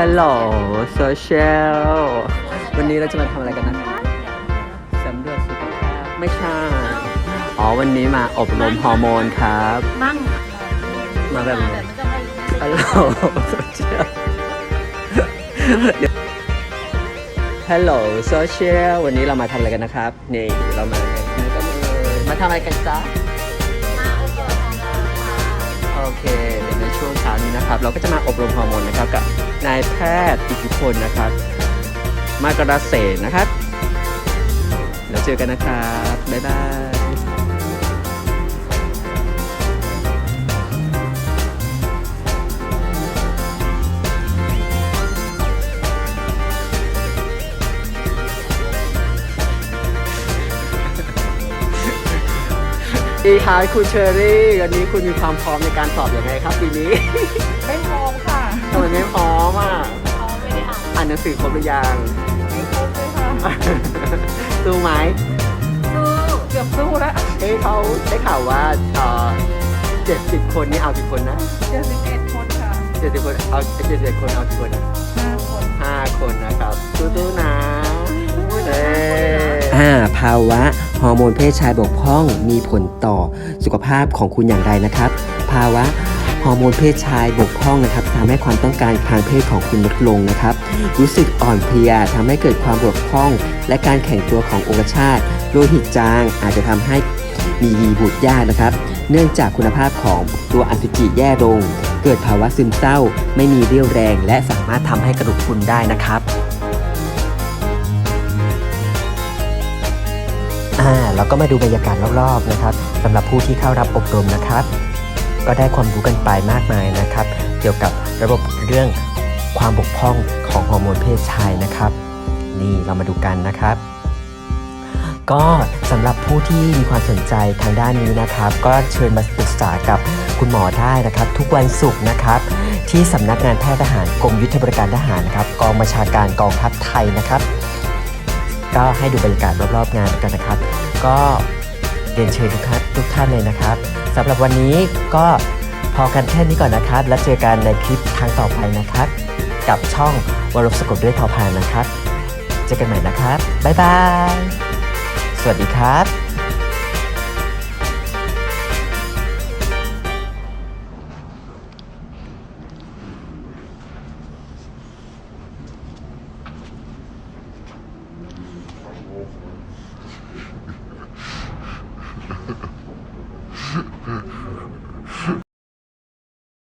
ฮัลโหลโซเชียล วันนี้เราจะมาทำอะไรกันนะครับสำรวจสุขภาพไม่ใช่ อ๋อ วันนี้มาอบรมฮอร์โมนครับ มั่งมาแบบแต่มันจะไปฮัลโหลโซเชียล ฮัลโหลโซเชียล วันนี้เรามาทำอะไรกันนะครับ นี่ เรามากันนี่ก็เลยมาทำอะไรกันจ๊ะ โอเคเดี๋ยวในช่วงเช้านี้นะครับ เราก็จะมาอบรมฮอร์โมนนะครับกับนายแพทย์อิทธิพลนะครับ มากระเสนนะครับเดี๋ยวเจอกันนะครับ บ๊ายบาย ดีครับคุณเชอรี่วันนี้คุณมีความพร้อมในการสอบอยังไงครับปีนี้ ไม่พร้อมค่ะทำไมไม่พร้อมอะเขาไม่ได้อ่านอ่านหนังสือครบหรือยังไม่ครบเลยค่ะสู้ไหมสู้เกือบสู้แล้วเฮ้ยเขาได้ข่าวว่าเอ่อเจ็ดสิบคนนี่เอากี่คนนะเจ็ดสิบเอ็ดคนค่ะเจ็ดสิบคนเอาเจ็ดสิบเอ็ดคนเอากี่คนนะห้าคนห้าคนนะครับสู้ๆนะเอ้อ่าภาวะฮอร์โมนเพศชายบกพร่องมีผลต่อสุขภาพของคุณอย่างไรนะครับ ภาวะฮอร์โมนเพศชายบกพร่องนะครับทำให้ความต้องการทางเพศของคุณลดลงนะครับ รู้สึกอ่อนเพลียทำให้เกิดความบกพร่อง และการแข็งตัวขององคชาตโลหิตจางอาจจะทำให้มียีบุตรยากนะครับ เนื่องจากคุณภาพของตัวอสุจิแย่ลง เกิดภาวะซึมเศร้า ไม่มีเรี่ยวแรง และสามารถทำให้กระดูกพรุนได้นะครับ อ่าเราก็มาดูบรรยากาศรอบๆนะครับสำหรับผู้ที่เข้ารับอบรมนะครับ ก็ได้ความรู้กันไปมากมายนะครับ เกี่ยวกับระบบเรื่องความบกพร่องของฮอร์โมนเพศชายนะครับ นี่เรามาดูกันนะครับก็สำหรับผู้ที่มีความสนใจทางด้านนี้นะครับ ก็เชิญมาปรึกษากับคุณหมอได้นะครับ ทุกวันศุกร์นะครับ ที่สำนักงานแพทย์ทหารกรมยุทธบริการทหารครับกองบัญชาการกองทัพไทยนะครับ ก็ให้ดูบรรยากาศรอบๆงานกันนะครับ ก็เรียนเชิญทุกท่านทุกท่านเลยนะครับสำหรับวันนี้ก็พอกันแค่นี้ก่อนนะครับ แล้วเจอกันในคลิปทางต่อไปนะครับ กับช่องวรบสกุลด้วยทอพานนะครับ เจอกันใหม่นะครับ บ๊ายบาย สวัสดีครับ